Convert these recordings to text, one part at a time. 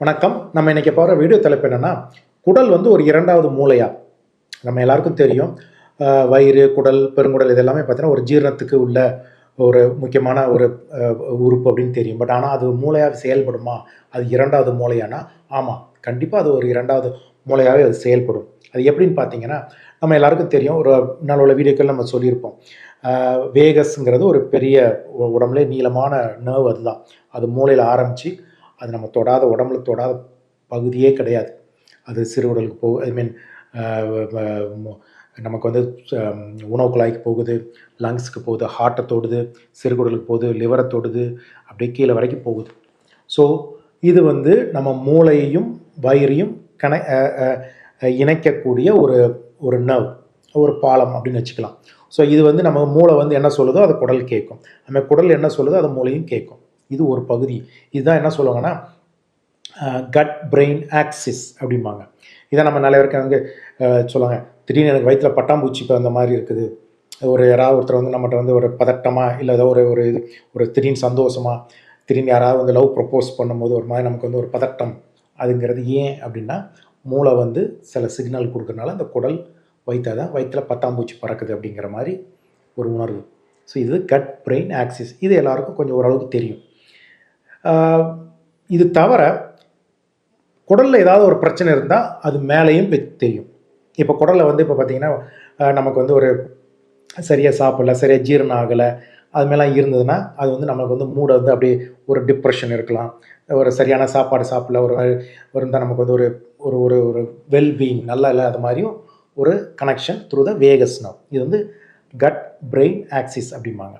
வணக்கம். நம்ம இன்னைக்கு போகிற வீடியோ தலைப்பு என்னென்னா குடல் வந்து ஒரு இரண்டாவது மூளையா? நம்ம எல்லாருக்கும் தெரியும். வயிறு குடல் பெருங்குடல் இதெல்லாமே பார்த்தீங்கன்னா ஒரு ஜீரணத்துக்கு உள்ள ஒரு முக்கியமான ஒரு உறுப்பு அப்படின்னு தெரியும். பட் ஆனால் அது மூளையாக செயல்படுமா? அது இரண்டாவது மூளையானா? ஆமாம் கண்டிப்பாக அது ஒரு இரண்டாவது மூளையாகவே அது செயல்படும். அது எப்படின்னு பார்த்தீங்கன்னா நம்ம எல்லாருக்கும் தெரியும். ஒரு நல்ல உள்ள வீடியோக்கள் நம்ம சொல்லியிருப்போம். வேகஸ்ங்கிறது ஒரு பெரிய உடம்புலே உடம்புல நீளமான நர்வ் அதுதான். அது மூளையில் ஆரம்பித்து அது நம்ம தொடாத உடம்புல தொடாத பகுதியே கிடையாது. அது சிறுகுடலுக்கு போ ஐ மீன் நமக்கு வந்து உணவு குழாய்க்கு போகுது லங்ஸுக்கு போகுது ஹார்ட்டை தொடுது சிறுகுடலுக்கு போகுது லிவரை தொடுது அப்படியே கீழே வரைக்கும் போகுது. ஸோ இது வந்து நம்ம மூளையையும் வயிறையும் கண இணைக்கக்கூடிய ஒரு ஒரு நர்வ் ஒரு பாலம் அப்படின்னு வச்சுக்கலாம். ஸோ இது வந்து நம்ம மூளை வந்து என்ன சொல்லுதோ அது குடல் கேட்கும் நம்ம குடல் என்ன சொல்லுதோ அது மூளையும் கேட்கும் இது ஒரு பகுதி. இதுதான் என்ன சொல்லுவாங்கன்னா கட் பிரெயின் ஆக்சிஸ் அப்படிம்பாங்க. இதை நம்ம நிறைய பேருக்கு வந்து சொல்லுவாங்க. திடீர்னு எனக்கு வயிற்றில் பட்டாம்பூச்சி இப்போ அந்த மாதிரி இருக்குது. ஒரு யாராவது ஒருத்தர் வந்து நம்மகிட்ட வந்து ஒரு பதட்டமாக இல்லை ஏதோ ஒரு ஒரு இது ஒரு திடீர்னு சந்தோஷமாக திடீர்னு யாராவது வந்து லவ் ப்ரப்போஸ் பண்ணும்போது ஒரு மாதிரி நமக்கு வந்து ஒரு பதட்டம் அதுங்கிறது ஏன் அப்படின்னா மூளை வந்து சில சிக்னல் கொடுக்கறனால அந்த குடல் வயிற்றாதான் தான் வயிற்றில் பட்டாம்பூச்சி பறக்குது அப்படிங்கிற மாதிரி ஒரு உணர்வு. ஸோ இது கட் பிரெயின் ஆக்சிஸ் இது எல்லாருக்கும் கொஞ்சம் ஓரளவுக்கு தெரியும். இது தவிர குடலில் ஏதாவது ஒரு பிரச்சனை இருந்தால் அது மேலேயும் தெரியும் இப்போ குடலில் வந்து இப்போ பார்த்தீங்கன்னா நமக்கு வந்து ஒரு சரியாக சாப்பிடல சரியாக ஜீரணம் ஆகலை அது இருந்ததுன்னா அது வந்து நமக்கு வந்து மூடை வந்து அப்படியே ஒரு டிப்ரெஷன் இருக்கலாம். ஒரு சரியான சாப்பாடு சாப்பிடல ஒரு இருந்தால் நமக்கு வந்து ஒரு ஒரு ஒரு ஒரு வெல்பீயிங் நல்லா இல்லை அது மாதிரியும் ஒரு connection through the vagus now இது வந்து கட் பிரெயின் ஆக்சிஸ் அப்படிம்பாங்க.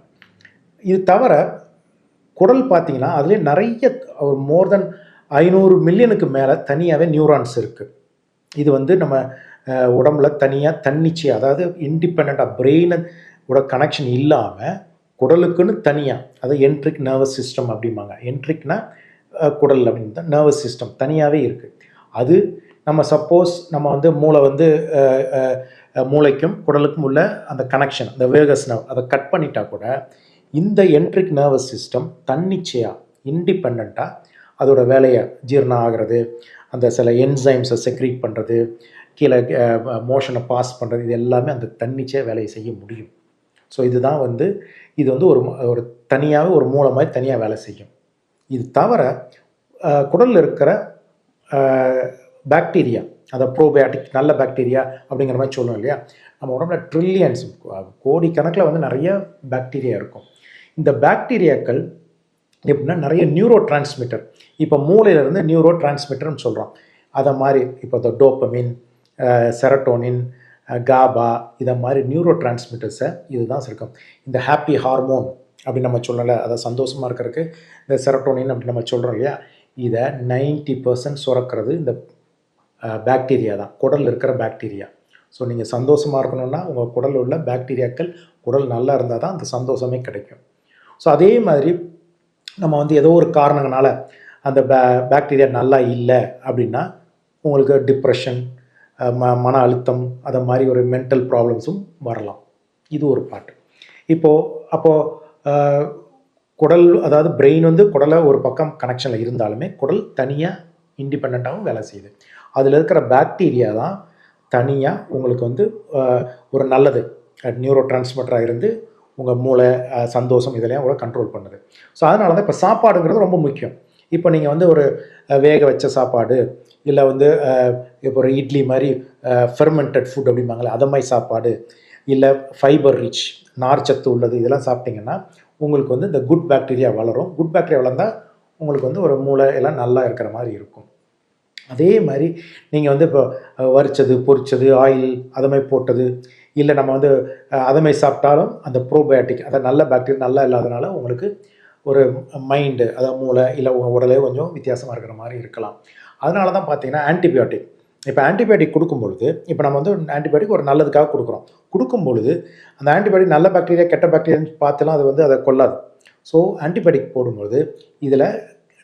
இது தவிர குடல் பார்த்தீங்கன்னா அதுலேயே நிறைய ஒரு மோர் தென் ஐநூறு மில்லியனுக்கு மேலே தனியாகவே நியூரான்ஸ் இருக்குது இது வந்து நம்ம உடம்புல தனியாக தன்னிச்சை அதாவது இண்டிபெண்ட்டாக பிரெயின் உட கனெக்ஷன் இல்லாமல் குடலுக்குன்னு தனியாக அதாவது என்ட்ரிக் நர்வஸ் சிஸ்டம் அப்படிம்பாங்க. என்ட்ரிக்னா குடல் அப்படின்னு தான் நர்வஸ் சிஸ்டம் தனியாகவே இருக்குது அது நம்ம சப்போஸ் நம்ம வந்து மூளை வந்து மூளைக்கும் குடலுக்கும் உள்ள அந்த கனெக்ஷன் அந்த வேகஸ் நர்வ் அதை கட் பண்ணிட்டா கூட இந்த என்ட்ரிக் நர்வஸ் சிஸ்டம் தன்னிச்சையாக இண்டிபெண்ட்டாக அதோட வேலையை ஜீரணம் ஆகிறது அந்த சில என்சைம்ஸை செக்ரீட் பண்ணுறது கீழே மோஷனை பாஸ் பண்ணுறது இது எல்லாமே அந்த தன்னிச்சையாக வேலையை செய்ய முடியும். ஸோ இதுதான் வந்து இது வந்து ஒரு ஒரு தனியாகவே ஒரு மூளை மாதிரி தனியாக வேலை செய்யும். இது தவிர குடலில் இருக்கிற பாக்டீரியா அதை ப்ரோபயாட்டிக் நல்ல பாக்டீரியா அப்படிங்கிற மாதிரி சொல்லணும் இல்லையா? நம்ம உடம்புல ட்ரில்லியன்ஸ் கோடிக்கணக்கில் வந்து நிறைய பாக்டீரியா இருக்கும். இந்த பாக்டீரியாக்கள் எப்படின்னா நிறைய நியூரோ டிரான்ஸ்மிட்டர் இப்போ மூளையிலேருந்து நியூரோ டிரான்ஸ்மிட்டர்னு சொல்கிறோம் அதை மாதிரி இப்போ இந்த டோப்பமின் செரட்டோனின் காபா இதை மாதிரி நியூரோ டிரான்ஸ்மிட்டர்ஸை இதுதான் இருக்கும் இந்த ஹாப்பி ஹார்மோன் அப்படின்னு நம்ம சொல்லலை அதை சந்தோஷமாக இருக்கிறதுக்கு இந்த செரட்டோனின் அப்படின்னு நம்ம சொல்கிறோம் இல்லையா? இதை நைன்ட்டி பர்சன்ட் சுரக்கிறது இந்த பாக்டீரியா தான். குடல் இருக்கிற பாக்டீரியா ஸோ நீங்கள் சந்தோஷமாக இருக்கணும்னா உங்கள் குடலில் உள்ள பாக்டீரியாக்கள் குடல் நல்லா இருந்தால் தான் அந்த சந்தோஷமே கிடைக்கும். ஸோ அதே மாதிரி நம்ம வந்து ஏதோ ஒரு காரணங்களால அந்த பே பாக்டீரியா நல்லா இல்லை அப்படின்னா உங்களுக்கு டிப்ரெஷன் ம மன அழுத்தம் அதை மாதிரி ஒரு மென்டல் ப்ராப்ளம்ஸும் வரலாம். இது ஒரு பாட்டு இப்போது அப்போது குடல் அதாவது பிரெயின் வந்து குடலை ஒரு பக்கம் கனெக்ஷனில் இருந்தாலுமே குடல் தனியாக இண்டிபெண்ட்டாகவும் வேலை செய்யுது. அதில் இருக்கிற பாக்டீரியா தான் தனியாக உங்களுக்கு வந்து ஒரு நல்லது. நியூரோ டிரான்ஸ்மிட்டராக இருந்து உங்கள் மூளை சந்தோஷம் இதெல்லாம் கூட கண்ட்ரோல் பண்ணுது. ஸோ அதனால தான் இப்போ சாப்பாடுங்கிறது ரொம்ப முக்கியம். இப்போ நீங்கள் வந்து ஒரு வேக வச்ச சாப்பாடு இல்லை வந்து இப்போ ஒரு இட்லி மாதிரி ஃபெர்மெண்டட் ஃபுட் அப்படிம்பாங்களே அதை மாதிரி சாப்பாடு இல்லை ஃபைபர் ரிச் நார்ச்சத்து உள்ளது இதெல்லாம் சாப்பிட்டிங்கன்னா உங்களுக்கு வந்து இந்த குட் பாக்டீரியா வளரும். குட் பாக்டீரியா வளர்ந்தால் உங்களுக்கு வந்து ஒரு மூளை எல்லாம் நல்லா இருக்கிற மாதிரி இருக்கும். அதே மாதிரி நீங்கள் வந்து இப்போ அஹ், வறுச்சது பொரிச்சது ஆயில் அதை மாதிரி போட்டது இல்லை நம்ம வந்து அதை மாதிரி சாப்பிட்டாலும் அந்த ப்ரோபயோட்டிக் அதாவது நல்ல பாக்டீரியா நல்லா இல்லாதனால உங்களுக்கு ஒரு மைண்டு அதாவது மூளை இல்லை உங்கள் உடலே கொஞ்சம் வித்தியாசமாக இருக்கிற மாதிரி இருக்கலாம். அதனால தான் பார்த்தீங்கன்னா ஆன்டிபயோட்டிக் இப்போ ஆன்டிபயோட்டிக் கொடுக்கும்பொழுது இப்போ நம்ம வந்து ஆன்டிபயோட்டிக் ஒரு நல்லதுக்காக கொடுக்குறோம். கொடுக்கும் பொழுது அந்த ஆன்டிபயோட்டிக் நல்ல பாக்டீரியா கெட்ட பாக்டீரியான்னு பார்த்துலாம் அது வந்து அதை கொள்ளாது ஸோ ஆன்டிபயோட்டிக் போடும்பொழுது இதில்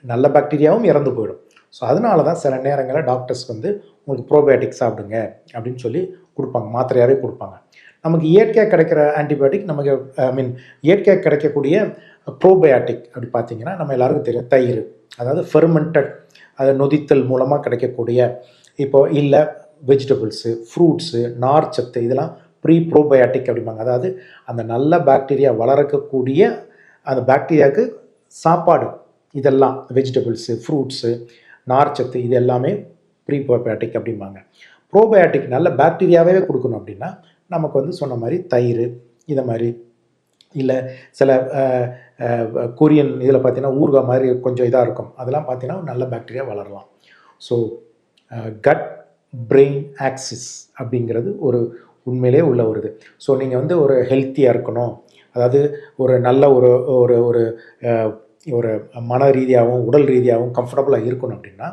நல்ல பாக்டீரியாவும் இறந்து போயிடும். ஸோ அதனால தான் சில நேரங்களில் டாக்டர்ஸ் வந்து உங்களுக்கு ப்ரோபயோட்டிக் சாப்பிடுங்க அப்படின்னு சொல்லி கொடுப்பாங்க. மாத்திரையாகவே கொடுப்பாங்க. நமக்கு இயற்கையாக கிடைக்கிற ஆன்டிபயோட்டிக் நமக்கு ஐ மீன் இயற்கையாக கிடைக்கக்கூடிய ப்ரோபயாட்டிக் அப்படி பார்த்தீங்கன்னா நம்ம எல்லாருக்கும் தெரியும் தயிர். அதாவது ஃபெர்மெண்டட் அதை நொதித்தல் மூலமாக கிடைக்கக்கூடிய இப்போ இல்லை வெஜிடபிள்ஸு ஃப்ரூட்ஸு நார்ச்சத்து இதெல்லாம் ப்ரீ ப்ரோபயாட்டிக் அப்படிம்பாங்க. அதாவது அந்த நல்ல பாக்டீரியா வளர்க்கக்கூடிய அந்த பாக்டீரியாவுக்கு சாப்பாடு இதெல்லாம் வெஜிடபிள்ஸு ஃப்ரூட்ஸு நார்ச்சத்து இது எல்லாமே ப்ரீபயோபயாட்டிக் அப்படிம்பாங்க. ப்ரோபயாட்டிக் நல்ல பாக்டீரியாவே கொடுக்கணும் அப்படின்னா நமக்கு வந்து சொன்ன மாதிரி தயிர் இதை மாதிரி. இல்லை சில கொரியன் இதில் பார்த்தீங்கன்னா ஊறுகாய் மாதிரி கொஞ்சம் இதாக இருக்கும். அதெல்லாம் பார்த்தீங்கன்னா நல்ல பாக்டீரியா வளரலாம். ஸோ கட் பிரெயின் ஆக்சிஸ் அப்படிங்கிறது ஒரு உண்மையிலே உள்ள ஒரு இது. ஸோ நீங்கள் வந்து ஒரு ஹெல்த்தியாக இருக்கணும். அதாவது ஒரு நல்ல ஒரு ஒரு ஒரு ஒரு மன ரீதியாகவும் உடல் ரீதியாகவும் கம்ஃபர்டபுளாக இருக்கணும் அப்படின்னா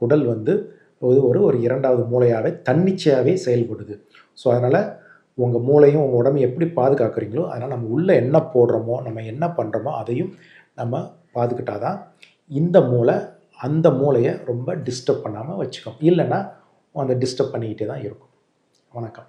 உடல் வந்து ஒரு ஒரு ஒரு இரண்டாவது மூளையாகவே தன்னிச்சையாகவே செயல்படுது. ஸோ அதனால் உங்கள் மூளையும் உங்கள் உடம்பு எப்படி பாதுகாக்கிறீங்களோ அதனால் நம்ம உள்ளே என்ன போடுறோமோ நம்ம என்ன பண்ணுறோமோ அதையும் நம்ம பாதுகிட்டாதான் இந்த மூளை அந்த மூளையை ரொம்ப டிஸ்டர்ப் பண்ணாமல் வச்சுக்கும். இல்லைன்னா அந்த டிஸ்டர்ப் பண்ணிக்கிட்டே தான் இருக்கும். வணக்கம்.